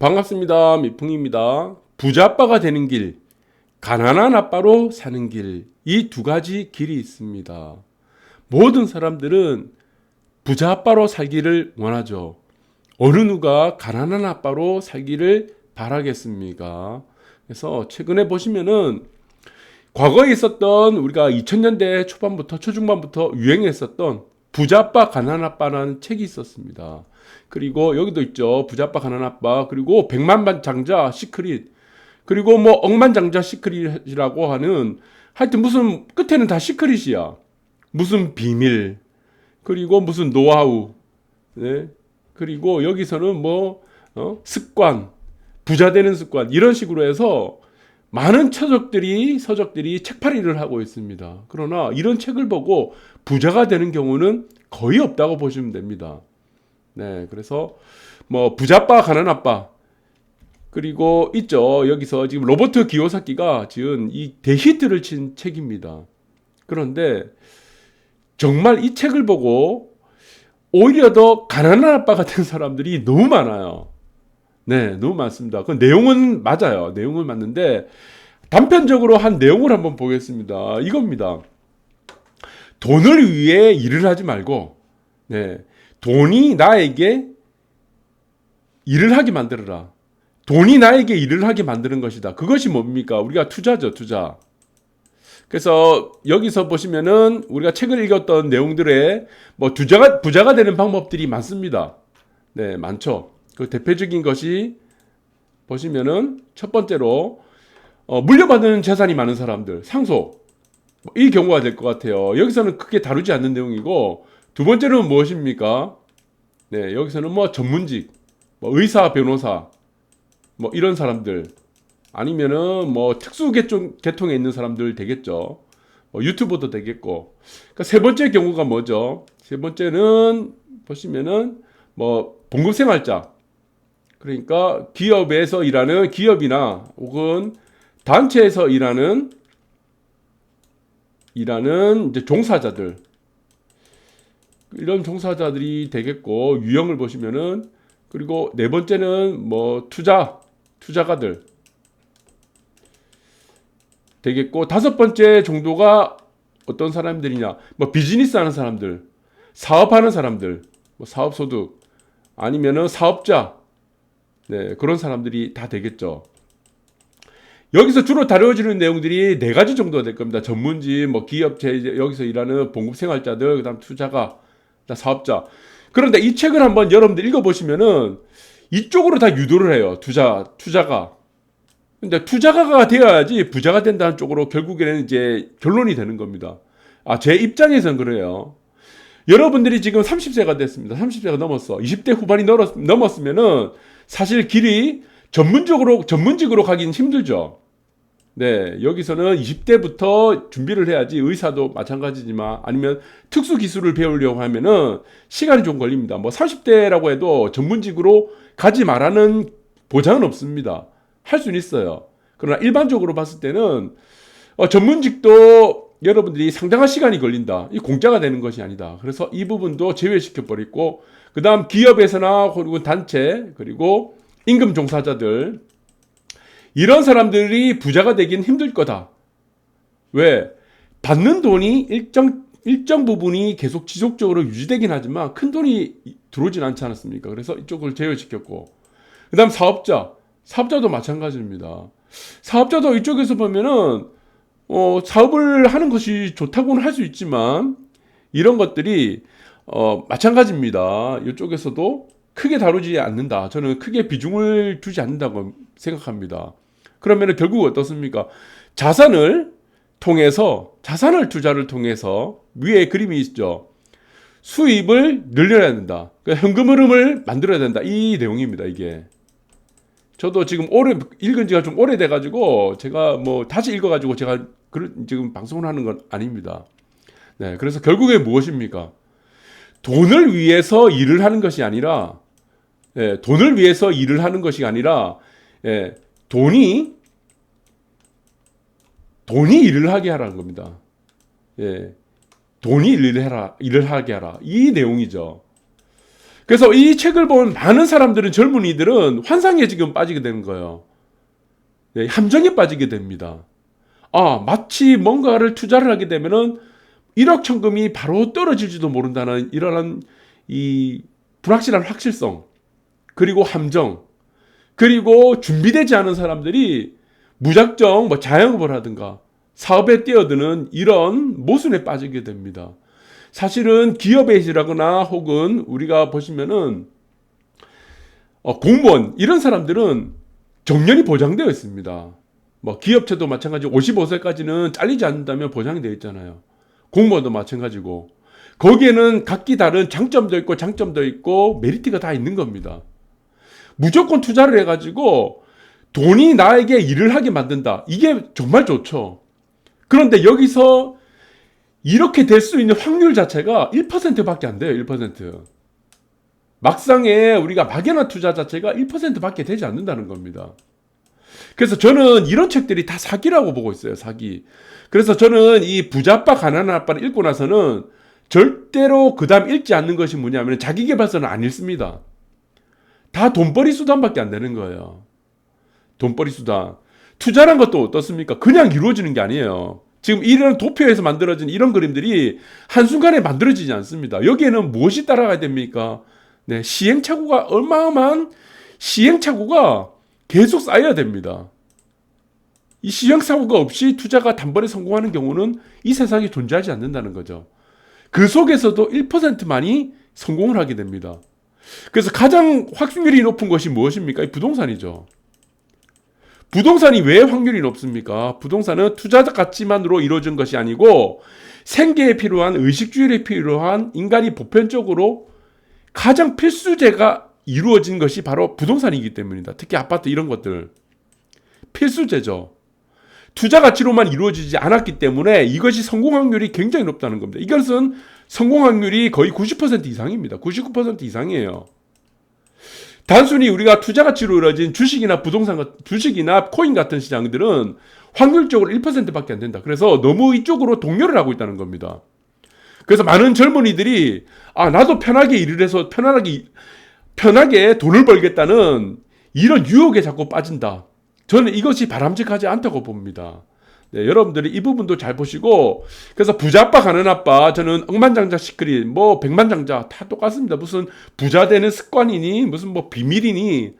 반갑습니다. 미풍입니다. 부자 아빠가 되는 길, 가난한 아빠로 사는 길, 이 두 가지 길이 있습니다. 모든 사람들은 부자 아빠로 살기를 원하죠. 어느 누가 가난한 아빠로 살기를 바라겠습니까? 그래서 최근에 보시면은 과거에 있었던 우리가 2000년대 초반부터 초중반부터 유행했었던 부자빠 가난아빠라는 책이 있었습니다. 그리고 여기도 있죠. 부자빠 가난아빠 그리고 백만반 장자 시크릿 그리고 뭐 억만장자 시크릿이라고 하는 하여튼 무슨 끝에는 다 시크릿이야. 무슨 비밀 그리고 무슨 노하우 네? 그리고 여기서는 뭐 어? 습관 부자 되는 습관 이런 식으로 해서 많은 서적들이 서적들이 책팔이를 하고 있습니다. 그러나 이런 책을 보고 부자가 되는 경우는 거의 없다고 보시면 됩니다. 네, 그래서 뭐 부자빠 가난 아빠 그리고 있죠 여기서 지금 로버트 기요사키가 지은 이 대히트를 친 책입니다. 그런데 정말 이 책을 보고 오히려 더 가난한 아빠 같은 사람들이 너무 많아요. 네, 너무 많습니다. 그 내용은 맞아요. 내용은 맞는데 단편적으로 한 내용을 한번 보겠습니다. 이겁니다. 돈을 위해 일을 하지 말고, 네, 돈이 나에게 일을 하게 만들어라. 돈이 나에게 일을 하게 만드는 것이다. 그것이 뭡니까? 우리가 투자죠, 투자. 그래서 여기서 보시면은 우리가 책을 읽었던 내용들에 뭐 부자가 부자가 되는 방법들이 많습니다. 네, 많죠. 그 대표적인 것이 보시면은 첫 번째로 어, 물려받은 재산이 많은 사람들 상속 뭐 이 경우가 될 것 같아요. 여기서는 크게 다루지 않는 내용이고 두 번째는 무엇입니까? 네, 여기서는 뭐 전문직, 뭐 의사, 변호사, 뭐 이런 사람들 아니면은 뭐 특수 계통, 계통에 있는 사람들 되겠죠. 뭐 유튜버도 되겠고. 그러니까 세 번째 경우가 뭐죠? 세 번째는 보시면은 뭐 봉급 생활자. 그러니까 기업에서 일하는 기업이나 혹은 단체에서 일하는 일하는 이제 종사자들 이런 종사자들이 되겠고 유형을 보시면은 그리고 네 번째는 뭐 투자 투자가들 되겠고 다섯 번째 정도가 어떤 사람들이냐? 뭐 비즈니스 하는 사람들 사업하는 사람들 뭐 사업 소득 아니면은 사업자. 네 그런 사람들이 다 되겠죠. 여기서 주로 다뤄지는 내용들이 네 가지 정도가 될 겁니다. 전문직 뭐 기업체 여기서 일하는 봉급 생활자들 그다음 투자가 그다음 사업자 그런데 이 책을 한번 여러분들 읽어보시면은 이쪽으로 다 유도를 해요 투자 투자가 근데 투자가가 되어야지 부자가 된다는 쪽으로 결국에는 이제 결론이 되는 겁니다. 아, 제 입장에선 그래요. 여러분들이 지금 30세가 됐습니다. 30세가 넘었어. 20대 후반이 넘었, 넘었으면은 사실 길이 전문적으로, 전문직으로 가긴 힘들죠. 네, 여기서는 20대부터 준비를 해야지 의사도 마찬가지지만 아니면 특수 기술을 배우려고 하면은 시간이 좀 걸립니다. 뭐 30대라고 해도 전문직으로 가지 말라는 보장은 없습니다. 할 수는 있어요. 그러나 일반적으로 봤을 때는 어, 전문직도 여러분들이 상당한 시간이 걸린다. 이 공짜가 되는 것이 아니다. 그래서 이 부분도 제외시켜 버리고 그다음 기업에서나 혹은 단체 그리고 임금 종사자들 이런 사람들이 부자가 되긴 힘들 거다. 왜? 받는 돈이 일정 일정 부분이 계속 지속적으로 유지되긴 하지만 큰 돈이 들어오진 않지 않았습니까? 그래서 이쪽을 제외시켰고 그 다음 사업자 사업자도 마찬가지입니다. 사업자도 이쪽에서 보면은 어, 사업을 하는 것이 좋다고는 할 수 있지만 이런 것들이 어, 마찬가지입니다. 이쪽에서도 크게 다루지 않는다. 저는 크게 비중을 두지 않는다고 생각합니다. 그러면 결국 어떻습니까? 자산을 통해서 자산을 투자를 통해서 위에 그림이 있죠. 수입을 늘려야 된다. 그러니까 현금 흐름을 만들어야 된다. 이 내용입니다. 이게. 저도 지금 오래 읽은 지가 좀 오래돼 가지고 제가 뭐 다시 읽어 가지고 제가 지금 방송을 하는 건 아닙니다. 네. 그래서 결국에 무엇입니까? 돈을 위해서 일을 하는 것이 아니라 예, 돈을 위해서 일을 하는 것이 아니라 예, 돈이 돈이 일을 하게 하라는 겁니다. 예. 돈이 일을 해라, 일을 하게 하라. 이 내용이죠. 그래서 이 책을 본 많은 사람들은 젊은이들은 환상에 지금 빠지게 되는 거예요. 네, 함정에 빠지게 됩니다. 아, 마치 뭔가를 투자를 하게 되면은 1억 천금이 바로 떨어질지도 모른다는 이러한 이 불확실한 확실성, 그리고 함정, 그리고 준비되지 않은 사람들이 무작정 뭐 자영업을 하든가 사업에 뛰어드는 이런 모순에 빠지게 됩니다. 사실은 기업에 일하거나 혹은 우리가 보시면은 어, 공무원 이런 사람들은 정년이 보장되어 있습니다. 뭐 기업체도 마찬가지 55세까지는 잘리지 않는다면 보장이 되어 있잖아요. 공무원도 마찬가지고 거기에는 각기 다른 장점도 있고 장점도 있고 메리트가 다 있는 겁니다. 무조건 투자를 해가지고 돈이 나에게 일을 하게 만든다. 이게 정말 좋죠. 그런데 여기서 이렇게 될 수 있는 확률 자체가 1%밖에 안 돼요. 1%. 막상에 우리가 막연한 투자 자체가 1%밖에 되지 않는다는 겁니다. 그래서 저는 이런 책들이 다 사기라고 보고 있어요. 사기. 그래서 저는 이 부자빠 가난한 아빠를 읽고 나서는 절대로 그 다음 읽지 않는 것이 뭐냐면 자기계발서는 안 읽습니다. 다 돈벌이 수단밖에 안 되는 거예요. 돈벌이 수단. 투자란 것도 어떻습니까? 그냥 이루어지는 게 아니에요. 지금 이런 도표에서 만들어진 이런 그림들이 한순간에 만들어지지 않습니다. 여기에는 무엇이 따라가야 됩니까? 네, 시행착오가 어마어마한 시행착오가 계속 쌓여야 됩니다. 이 시행착오가 없이 투자가 단번에 성공하는 경우는 이 세상에 존재하지 않는다는 거죠. 그 속에서도 1%만이 성공을 하게 됩니다. 그래서 가장 확률이 높은 것이 무엇입니까? 이 부동산이죠. 부동산이 왜 확률이 높습니까? 부동산은 투자 가치만으로 이루어진 것이 아니고 생계에 필요한 의식주일에 필요한 인간이 보편적으로 가장 필수제가 이루어진 것이 바로 부동산이기 때문이다. 특히 아파트 이런 것들 필수제죠. 투자 가치로만 이루어지지 않았기 때문에 이것이 성공 확률이 굉장히 높다는 겁니다. 이것은 성공 확률이 거의 90% 이상입니다. 99% 이상이에요. 단순히 우리가 투자 가치로 이루어진 주식이나 부동산, 주식이나 코인 같은 시장들은 확률적으로 1%밖에 안 된다. 그래서 너무 이쪽으로 동요를 하고 있다는 겁니다. 그래서 많은 젊은이들이 아 나도 편하게 일을 해서 편안하게 편하게 돈을 벌겠다는 이런 유혹에 자꾸 빠진다. 저는 이것이 바람직하지 않다고 봅니다. 네, 여러분들이 이 부분도 잘 보시고 그래서 부자 아빠 가는 아빠 저는 억만장자 시크릿 뭐 백만장자 다 똑같습니다. 무슨 부자 되는 습관이니 무슨 뭐 비밀이니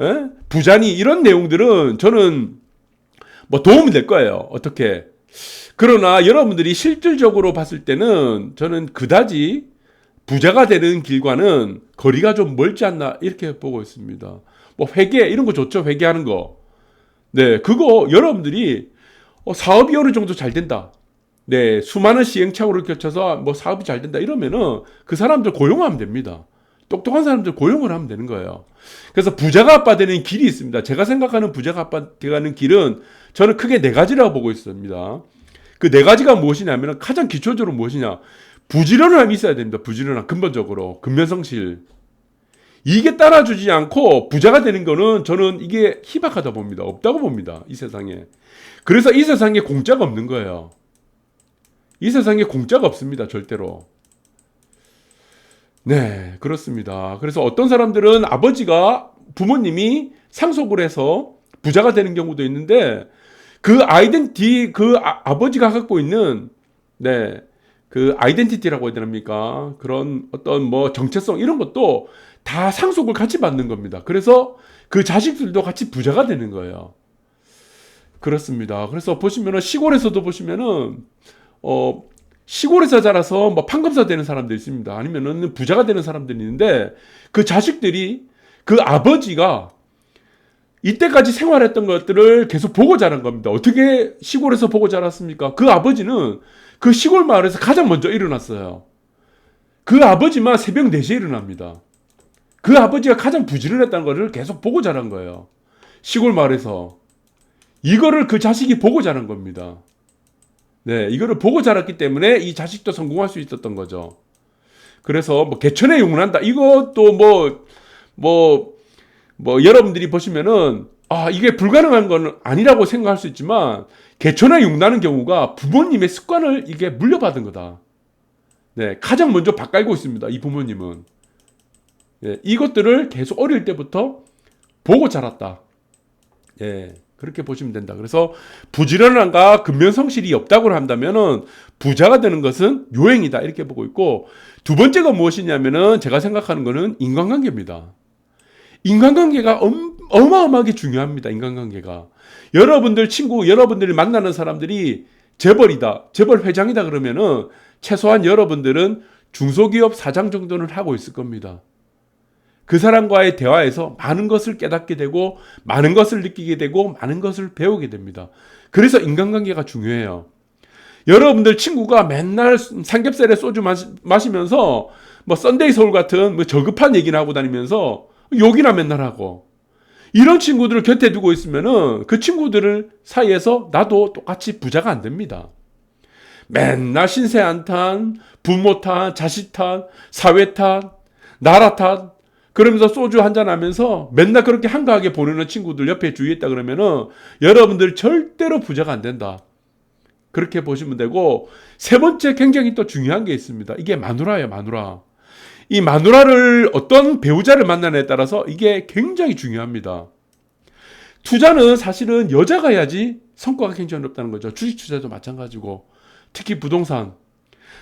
에? 부자니 이런 내용들은 저는 뭐 도움이 될 거예요. 어떻게 그러나 여러분들이 실질적으로 봤을 때는 저는 그다지 부자가 되는 길과는 거리가 좀 멀지 않나 이렇게 보고 있습니다. 뭐 회계 이런 거 좋죠. 회계하는 거. 네, 그거 여러분들이 어, 사업이 어느 정도 잘 된다. 네, 수많은 시행착오를 거쳐서 뭐 사업이 잘 된다 이러면은 그 사람들 고용하면 됩니다. 똑똑한 사람들 고용을 하면 되는 거예요. 그래서 부자가 아빠 되는 길이 있습니다. 제가 생각하는 부자가 아빠 되는 길은 저는 크게 네 가지라고 보고 있습니다. 그 네 가지가 무엇이냐면 가장 기초적으로 무엇이냐. 부지런함이 있어야 됩니다. 부지런함, 근본적으로. 근면성실. 이게 따라주지 않고 부자가 되는 거는 저는 이게 희박하다 봅니다. 없다고 봅니다. 이 세상에. 그래서 이 세상에 공짜가 없는 거예요. 이 세상에 공짜가 없습니다. 절대로. 네, 그렇습니다. 그래서 어떤 사람들은 아버지가 부모님이 상속을 해서 부자가 되는 경우도 있는데 그 아이덴티 그 아, 버지가 갖고 있는 네. 그 아이덴티티라고 해야 됩니까? 그런 어떤 뭐 정체성 이런 것도 다 상속을 같이 받는 겁니다. 그래서 그 자식들도 같이 부자가 되는 거예요. 그렇습니다. 그래서 보시면은 시골에서도 보시면은 어 시골에서 자라서 뭐 판검사 되는 사람들 있습니다. 아니면은 부자가 되는 사람들이 있는데 그 자식들이 그 아버지가 이때까지 생활했던 것들을 계속 보고 자란 겁니다. 어떻게 시골에서 보고 자랐습니까? 그 아버지는 그 시골 마을에서 가장 먼저 일어났어요. 그 아버지만 새벽 4시에 일어납니다. 그 아버지가 가장 부지런했다는 것을 계속 보고 자란 거예요. 시골 마을에서. 이거를 그 자식이 보고 자란 겁니다. 네, 이거를 보고 자랐기 때문에 이 자식도 성공할 수 있었던 거죠. 그래서 뭐 개천에 용난다. 이것도 뭐, 뭐, 뭐 여러분들이 보시면은 아, 이게 불가능한 건 아니라고 생각할 수 있지만 개천에 용나는 경우가 부모님의 습관을 이게 물려받은 거다. 네, 가장 먼저 바깔고 있습니다. 이 부모님은. 예, 이것들을 계속 어릴 때부터 보고 자랐다. 예, 그렇게 보시면 된다. 그래서 부지런함과 근면성실이 없다고 한다면은 부자가 되는 것은 요행이다. 이렇게 보고 있고 두 번째가 무엇이냐면은 제가 생각하는 거는 인간관계입니다. 인간관계가 엄, 어마어마하게 중요합니다. 인간관계가. 여러분들 친구, 여러분들이 만나는 사람들이 재벌이다, 재벌 회장이다 그러면은 최소한 여러분들은 중소기업 사장 정도는 하고 있을 겁니다. 그 사람과의 대화에서 많은 것을 깨닫게 되고 많은 것을 느끼게 되고 많은 것을 배우게 됩니다. 그래서 인간관계가 중요해요. 여러분들 친구가 맨날 삼겹살에 소주 마시, 면서뭐 썬데이 서울 같은 뭐 저급한 얘기나 하고 다니면서 욕이나 맨날 하고 이런 친구들을 곁에 두고 있으면은 그 친구들을 사이에서 나도 똑같이 부자가 안 됩니다. 맨날 신세 한탄, 부모 탓, 자식 탓, 사회 탓, 나라 탓, 그러면서 소주 한잔 하면서 맨날 그렇게 한가하게 보내는 친구들 옆에 있다 그러면은 여러분들 절대로 부자가 안 된다. 그렇게 보시면 되고 세 번째 굉장히 또 중요한 게 있습니다. 이게 마누라예요, 마누라. 이 마누라를 어떤 배우자를 만나냐에 따라서 이게 굉장히 중요합니다. 투자는 사실은 여자가 해야지 성과가 굉장히 어렵다는 거죠. 주식 투자도 마찬가지고 특히 부동산.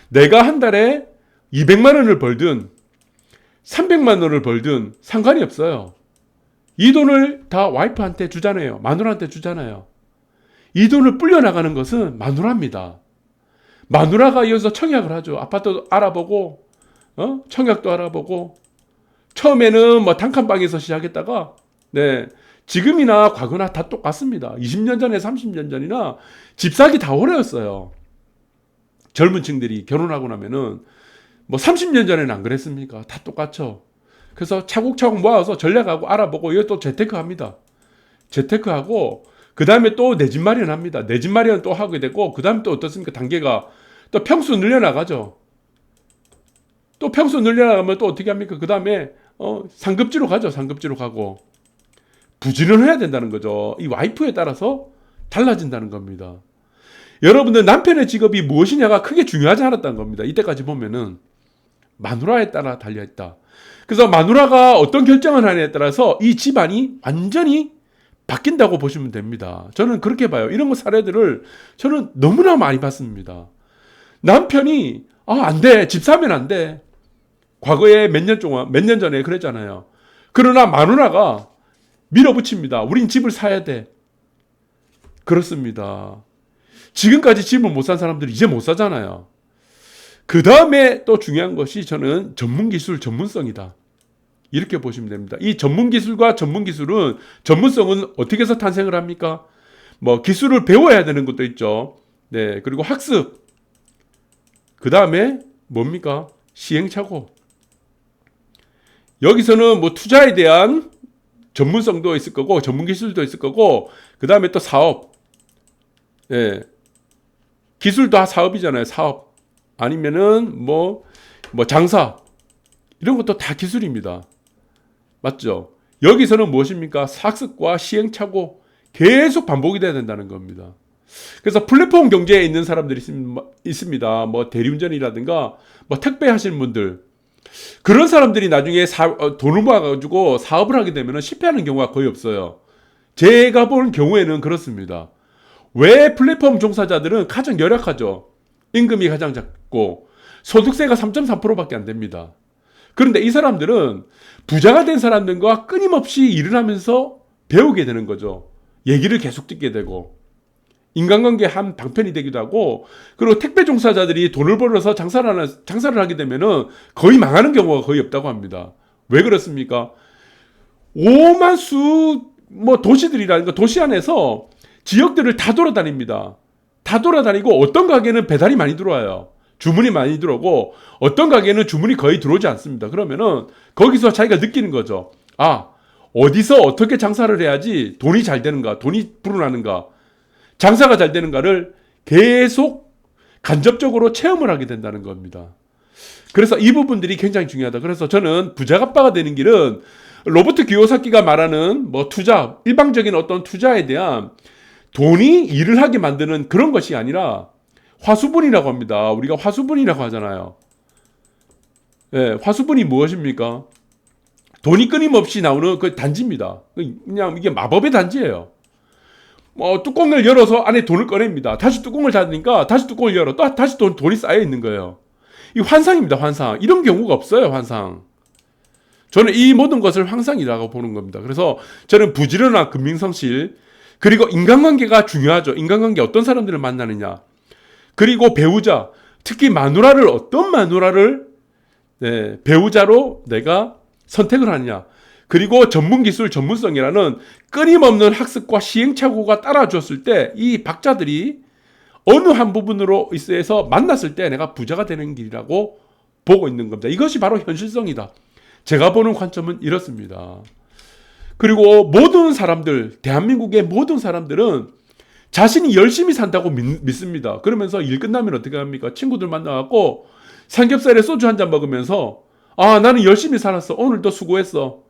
내가 한 달에 200만 원을 벌든 300만 원을 벌든 상관이 없어요. 이 돈을 다 와이프한테 주잖아요. 마누라한테 주잖아요. 이 돈을 불려나가는 것은 마누라입니다. 마누라가 이어서 청약을 하죠. 아파트 알아보고, 어? 청약도 알아보고, 처음에는 뭐 단칸방에서 시작했다가, 네. 지금이나 과거나 다 똑같습니다. 20년 전에 30년 전이나 집 사기 다 어려웠어요. 젊은 층들이 결혼하고 나면은 뭐 30년 전에는 안 그랬습니까? 다 똑같죠. 그래서 차곡차곡 모아서 전략하고 알아보고 이거 또 재테크 합니다. 재테크하고 그 다음에 또 내 집 마련합니다. 내 집 마련 또 하게 되고 그 다음에 또 어떻습니까? 단계가 또 평수 늘려나가죠. 또 평수 늘려나가면 또 어떻게 합니까? 그 다음에 어, 상급지로 가죠. 상급지로 가고 부지런해야 된다는 거죠. 이 와이프에 따라서 달라진다는 겁니다. 여러분들 남편의 직업이 무엇이냐가 크게 중요하지 않았다는 겁니다. 이때까지 보면은 마누라에 따라 달려있다. 그래서 마누라가 어떤 결정을 하느냐에 따라서 이 집안이 완전히 바뀐다고 보시면 됩니다. 저는 그렇게 봐요. 이런 거 사례들을 저는 너무나 많이 봤습니다. 남편이 아, 안 돼. 집 사면 안 돼. 과거에 몇 년 동안, 몇 년 전에 그랬잖아요. 그러나 마누라가 밀어붙입니다. 우린 집을 사야 돼. 그렇습니다. 지금까지 집을 못 산 사람들이 이제 못 사잖아요. 그 다음에 또 중요한 것이 저는 전문 기술 전문성이다. 이렇게 보시면 됩니다. 이 전문 기술과 전문 기술은 전문성은 어떻게 해서 탄생을 합니까? 뭐 기술을 배워야 되는 것도 있죠. 네. 그리고 학습. 그 다음에 뭡니까? 시행착오. 여기서는 뭐 투자에 대한 전문성도 있을 거고 전문 기술도 있을 거고 그 다음에 또 사업. 예. 기술 다 사업이잖아요. 사업. 아니면은 뭐, 뭐 장사. 이런 것도 다 기술입니다. 맞죠? 여기서는 무엇입니까? 학습과 시행착오 계속 반복이 돼야 된다는 겁니다. 그래서 플랫폼 경제에 있는 사람들이 있습니다. 뭐 대리운전이라든가 뭐 택배 하시는 분들 그런 사람들이 나중에 사, 어, 돈을 모아가지고 사업을 하게 되면 실패하는 경우가 거의 없어요. 제가 본 경우에는 그렇습니다. 왜 플랫폼 종사자들은 가장 열악하죠? 임금이 가장 작고 소득세가 3.3%밖에 안 됩니다. 그런데 이 사람들은 부자가 된 사람들과 끊임없이 일을 하면서 배우게 되는 거죠. 얘기를 계속 듣게 되고 인간관계 한 방편이 되기도 하고 그리고 택배 종사자들이 돈을 벌어서 장사를 하는 장사를 하게 되면은 거의 망하는 경우가 거의 없다고 합니다. 왜 그렇습니까? 오만 수 뭐 도시들이라든가 도시 안에서 지역들을 다 돌아다닙니다. 다 돌아다니고 어떤 가게는 배달이 많이 들어와요. 주문이 많이 들어오고 어떤 가게는 주문이 거의 들어오지 않습니다. 그러면은 거기서 자기가 느끼는 거죠. 아, 어디서 어떻게 장사를 해야지 돈이 잘 되는가, 돈이 불어나는가, 장사가 잘 되는가를 계속 간접적으로 체험을 하게 된다는 겁니다. 그래서 이 부분들이 굉장히 중요하다. 그래서 저는 부자가빠가 되는 길은 로버트 기요사키가 말하는 뭐 투자, 일방적인 어떤 투자에 대한 돈이 일을 하게 만드는 그런 것이 아니라 화수분이라고 합니다. 우리가 화수분이라고 하잖아요. 예, 화수분이 무엇입니까? 돈이 끊임없이 나오는 그 단지입니다. 그냥 이게 마법의 단지예요. 뭐 뚜껑을 열어서 안에 돈을 꺼냅니다. 다시 뚜껑을 닫으니까 다시 뚜껑을 열어 또 다시 돈, 돈이 쌓여 있는 거예요. 이 환상입니다. 환상. 이런 경우가 없어요. 환상. 저는 이 모든 것을 환상이라고 보는 겁니다. 그래서 저는 부지런한 금융성실 그리고 인간관계가 중요하죠. 인간관계 어떤 사람들을 만나느냐. 그리고 배우자, 특히 마누라를 어떤 마누라를 네, 배우자로 내가 선택을 하느냐. 그리고 전문 기술 전문성이라는 끊임없는 학습과 시행착오가 따라줬을 때 이 박자들이 어느 한 부분으로 있어서 만났을 때 내가 부자가 되는 길이라고 보고 있는 겁니다. 이것이 바로 현실성이다. 제가 보는 관점은 이렇습니다. 그리고 모든 사람들, 대한민국의 모든 사람들은 자신이 열심히 산다고 믿, 습니다 그러면서 일 끝나면 어떻게 합니까? 친구들 만나갖고 삼겹살에 소주 한 잔 먹으면서 아, 나는 열심히 살았어. 오늘도 수고했어.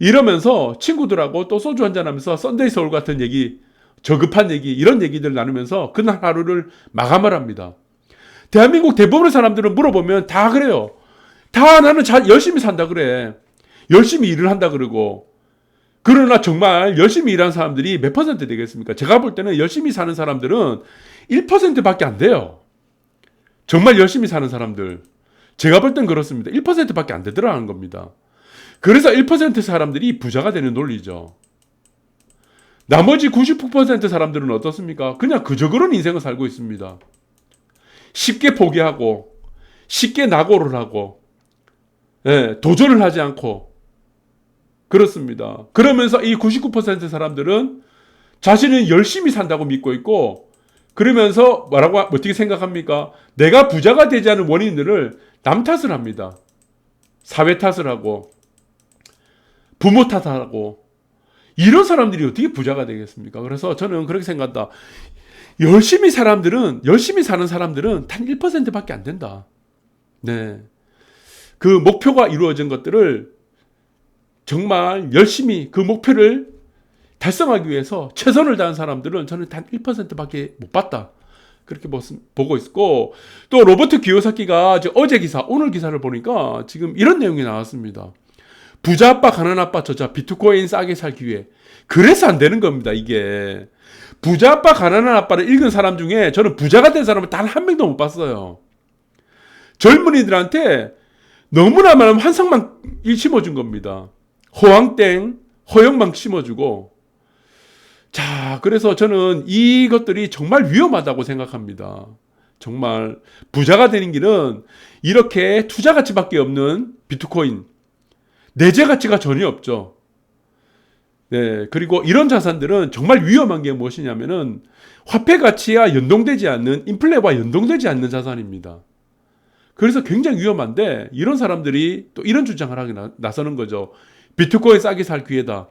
이러면서 친구들하고 또 소주 한 잔 하면서 썬데이 서울 같은 얘기, 저급한 얘기, 이런 얘기들 나누면서 그날 하루를 마감을 합니다. 대한민국 대부분의 사람들은 물어보면 다 그래요. 다 나는 잘 열심히 산다 그래. 열심히 일을 한다 그러고. 그러나 정말 열심히 일하는 사람들이 몇 퍼센트 되겠습니까? 제가 볼 때는 열심히 사는 사람들은 1%밖에 안 돼요. 정말 열심히 사는 사람들. 제가 볼 땐 그렇습니다. 1%밖에 안 되더라는 겁니다. 그래서 1% 사람들이 부자가 되는 논리죠. 나머지 99% 사람들은 어떻습니까? 그냥 그저 그런 인생을 살고 있습니다. 쉽게 포기하고, 쉽게 낙오를 하고, 예, 도전을 하지 않고, 그렇습니다. 그러면서 이 99% 사람들은 자신은 열심히 산다고 믿고 있고, 그러면서 뭐라고, 어떻게 생각합니까? 내가 부자가 되지 않은 원인들을 남 탓을 합니다. 사회 탓을 하고, 부모 탓하고, 이런 사람들이 어떻게 부자가 되겠습니까? 그래서 저는 그렇게 생각한다. 열심히 사람들은, 열심히 사는 사람들은 단 1%밖에 안 된다. 네. 그 목표가 이루어진 것들을 정말 열심히 그 목표를 달성하기 위해서 최선을 다한 사람들은 저는 단 1%밖에 못 봤다. 그렇게 보고 있고 또 로버트 기요사키가 어제 기사 오늘 기사를 보니까 지금 이런 내용이 나왔습니다. 부자 아빠 가난 아빠 저자 비트코인 싸게 살기 위해 그래서 안 되는 겁니다 이게 부자 아빠 가난한 아빠를 읽은 사람 중에 저는 부자가 된 사람을 단 한 명도 못 봤어요. 젊은이들한테 너무나 많은 환상만 심어준 겁니다. 호황땡, 허영만 심어주고 자, 그래서 저는 이것들이 정말 위험하다고 생각합니다. 정말 부자가 되는 길은 이렇게 투자 가치밖에 없는 비트코인, 내재 가치가 전혀 없죠. 네, 그리고 이런 자산들은 정말 위험한 게 무엇이냐면은 화폐 가치와 연동되지 않는 인플레와 연동되지 않는 자산입니다. 그래서 굉장히 위험한데 이런 사람들이 또 이런 주장을 하게 나서는 거죠. 비트코인 싸게 살 기회다.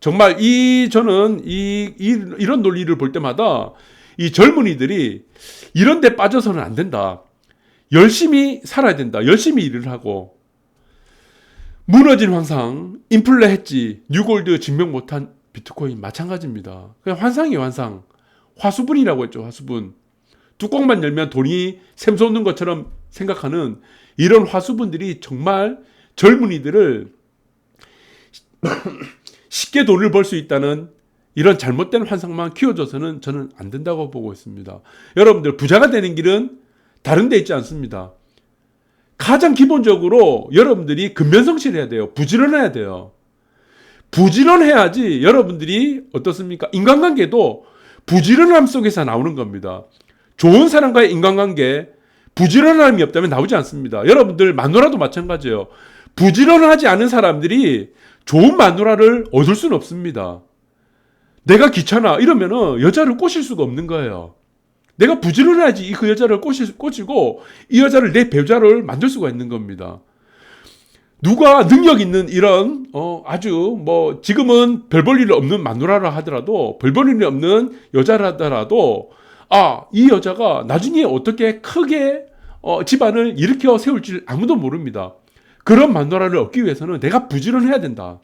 정말 이 저는 이, 이 이런 논리를 볼 때마다 이 젊은이들이 이런 데 빠져서는 안 된다. 열심히 살아야 된다. 열심히 일을 하고 무너진 환상, 인플레 했지, 뉴골드 증명 못한 비트코인 마찬가지입니다. 그냥 환상이 환상. 화수분이라고 했죠. 화수분. 뚜껑만 열면 돈이 샘솟는 것처럼 생각하는 이런 화수분들이 정말 젊은이들을 쉽게 돈을 벌 수 있다는 이런 잘못된 환상만 키워줘서는 저는 안 된다고 보고 있습니다. 여러분들 부자가 되는 길은 다른 데 있지 않습니다. 가장 기본적으로 여러분들이 근면성실해야 돼요. 부지런해야 돼요. 부지런해야지 여러분들이 어떻습니까? 인간관계도 부지런함 속에서 나오는 겁니다. 좋은 사람과의 인간관계, 부지런함이 없다면 나오지 않습니다. 여러분들 마누라도 마찬가지예요. 부지런하지 않은 사람들이 좋은 마누라를 얻을 수는 없습니다. 내가 귀찮아 이러면은 여자를 꼬실 수가 없는 거예요. 내가 부지런해야지 그 여자를 꼬시, 꼬시고 이 여자를 내 배우자를 만들 수가 있는 겁니다. 누가 능력 있는 이런 어 아주 뭐 지금은 별 볼 일 없는 마누라라 하더라도 별 볼일 없는 여자라 하더라도 아 이 여자가 나중에 어떻게 크게 어 집안을 일으켜 세울지 아무도 모릅니다. 그런 마누라를 얻기 위해서는 내가 부지런해야 된다.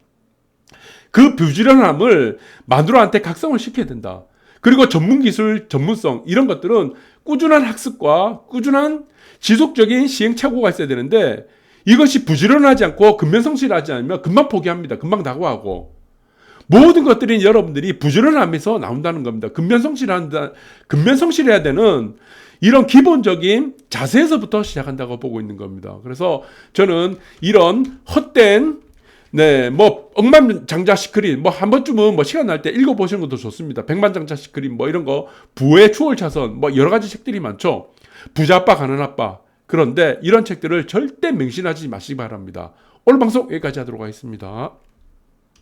그 부지런함을 마누라한테 각성을 시켜야 된다. 그리고 전문 기술, 전문성 이런 것들은 꾸준한 학습과 꾸준한 지속적인 시행착오가 있어야 되는데 이것이 부지런하지 않고 근면성실하지 않으면 금방 포기합니다. 금방 다고하고 모든 것들이 여러분들이 부지런함에서 나온다는 겁니다. 근면성실한다, 근면성실해야 되는 이런 기본적인 자세에서부터 시작한다고 보고 있는 겁니다. 그래서 저는 이런 헛된 네, 뭐 억만장자 시크릿 뭐한 번쯤은 뭐 시간 날 때 읽어 보시는 것도 좋습니다. 백만장자 시크릿 뭐 이런 거 부의 추월 차선 뭐 여러 가지 책들이 많죠. 부자 아빠 가난 아빠. 그런데 이런 책들을 절대 맹신하지 마시기 바랍니다. 오늘 방송 여기까지 하도록 하겠습니다.